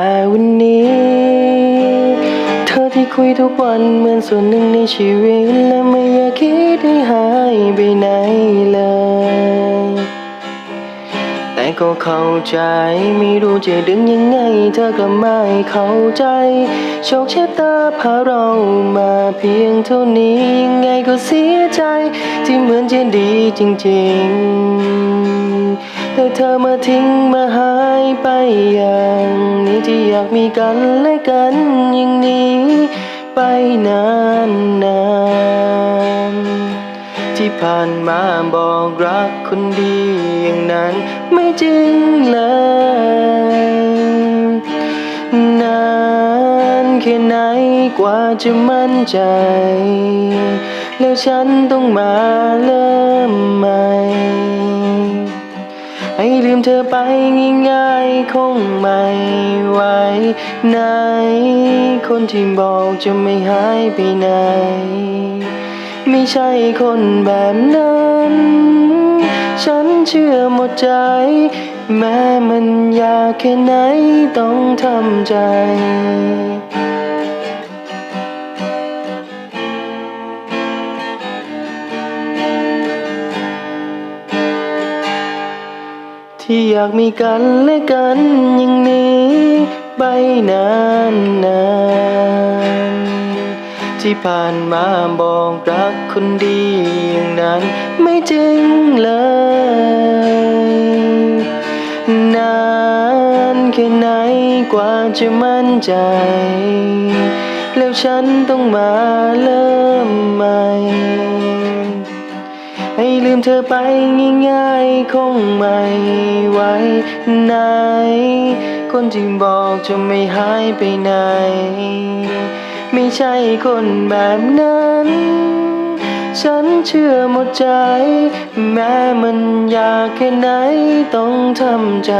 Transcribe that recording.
แต่วันนี้ เธอที่คุยทุกวันเหมือนส่วนหนึ่งในชีวิต และไม่อยากคิดให้หายไปไหนเลย แต่ก็เข้าใจไม่รู้จะดึงยังไง เธอก็ไม่เข้าใจ โชคชะตาพาเรามาเพียงเท่านี้ยังไงก็เสียใจ ที่เหมือนจะดีจริงๆแต่เธอมาทิ้งมาหายไปอย่าง ที่อยากมีกันและกันอย่างนี้ ไปนานๆที่ผ่านมาบอกรักคนดีอย่างนั้นไม่จริงเลยนานแค่ไหนกว่าจะมั่นใจ แล้วฉันต้องมาเริ่ม ให้ลืมเธอไปง่ายๆ คงไม่ไหวไหน คนที่บอกจะไม่หายไปไหน ไม่ใช่คนแบบนั้น ฉันเชื่อหมดใจ แม้มันยากแค่ไหนต้องทำใจ ที่อยากมีกันและกันอย่างนี้ไปนานนานที่ผ่านมาบอกรักคนดีอย่างนั้นไม่จริงเลย นานแค่ไหนกว่าจะมั่นใจ แล้วฉันต้องมาเริ่มใหม่ ลืมเธอไปง่ายๆ คงไม่ไหวไหน คนที่บอกจะไม่หายไปไหน ไม่ใช่คนแบบนั้น ฉันเชื่อหมดใจ แม้มันยากแค่ไหนต้องทำใจ